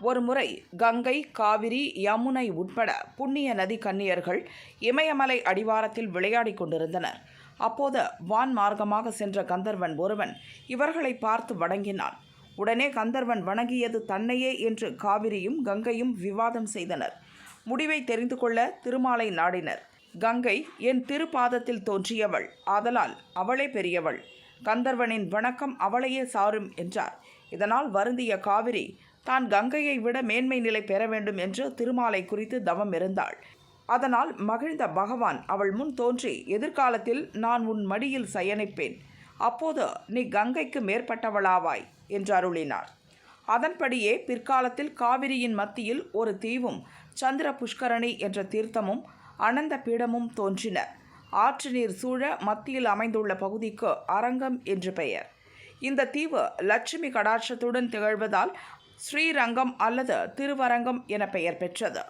ஒருமுறை கங்கை காவிரி யமுனை உட்பட புண்ணிய நதி கன்னியர்கள் இமயமலை அடிவாரத்தில் விளையாடிக் கொண்டிருந்தனர். அப்போது வான் மார்க்கமாக சென்ற கந்தர்வன் ஒருவன் இவர்களை பார்த்து வணங்கினான். உடனே கந்தர்வன் வணங்கியது தன்னையே என்று காவிரியும் கங்கையும் விவாதம் செய்தனர். முடிவை தெரிந்து கொள்ள திருமாலை நாடினர். கங்கை என் திருப்பாதத்தில் தோன்றியவள். ஆதலால் அவளே பெரியவள். கந்தர்வனின் வணக்கம் அவளையே சாரும் என்றார். இதனால் வருந்திய காவிரி தான் கங்கையை விட மேன்மை நிலை பெற வேண்டும் என்று திருமாலை குறித்து தவம் இருந்தாள். அதனால் மகிழ்ந்த பகவான் அவள் முன் தோன்றி எதிர்காலத்தில் நான் உன் மடியில் சயனிப்பேன். அப்போது நீ கங்கைக்கு மேற்பட்டவளாவாய் என்று அருளினார். அதன்படியே பிற்காலத்தில் காவிரியின் மத்தியில் ஒரு தீவும் சந்திர புஷ்கரணி என்ற தீர்த்தமும் அனந்த பீடமும் தோன்றின. ஆற்று நீர் சூழ மத்தியில் அமைந்துள்ள பகுதிக்கு அரங்கம் என்று பெயர். இந்த தீவு லட்சுமி கடாட்சத்துடன் திகழ்வதால் ஸ்ரீரங்கம் அல்லது திருவரங்கம் என பெயர் பெற்றது.